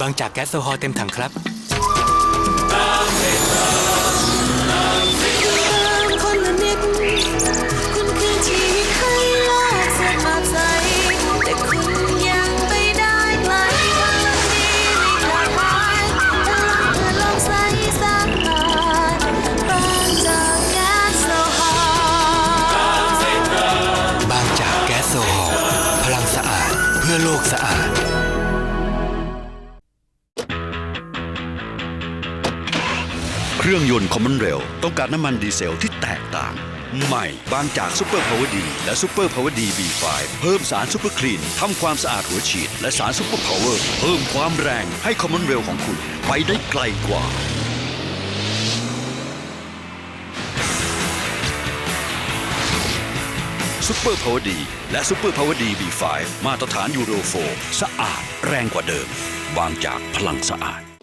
บางจากแก๊สโซฮอล์เต็มถังครับ คนละนิดคุณคือชีวิตให้โลกสดแบบใสแต่คุณยังไปได้ไกลพลังดีไม่ขาดหาพลังเพื่อโลกใสสะอาดบางจากแก๊สโซฮอล บางจากแก๊สโซฮอล์พลังสะอาดเพื่อโลกสะอาด เครื่องยนต์คอมมอนเรลต้องการน้ำมันดีเซลที่แตกต่าง ใหม่บางจากซูเปอร์พาวเวอร์ดีและซูเปอร์พาวเวอร์ดี B5 เพิ่มสารซูเปอร์คลีนทำความสะอาดหัวฉีด และสารซูเปอร์พาวเวอร์เพิ่มความแรงให้คอมมอนเรลของคุณไปได้ไกลกว่า ซูเปอร์พาวเวอร์ดีและซูเปอร์พาวเวอร์ดี B5 มาตรฐานยูโร4สะอาดแรงกว่าเดิม บางจากพลังสะอาด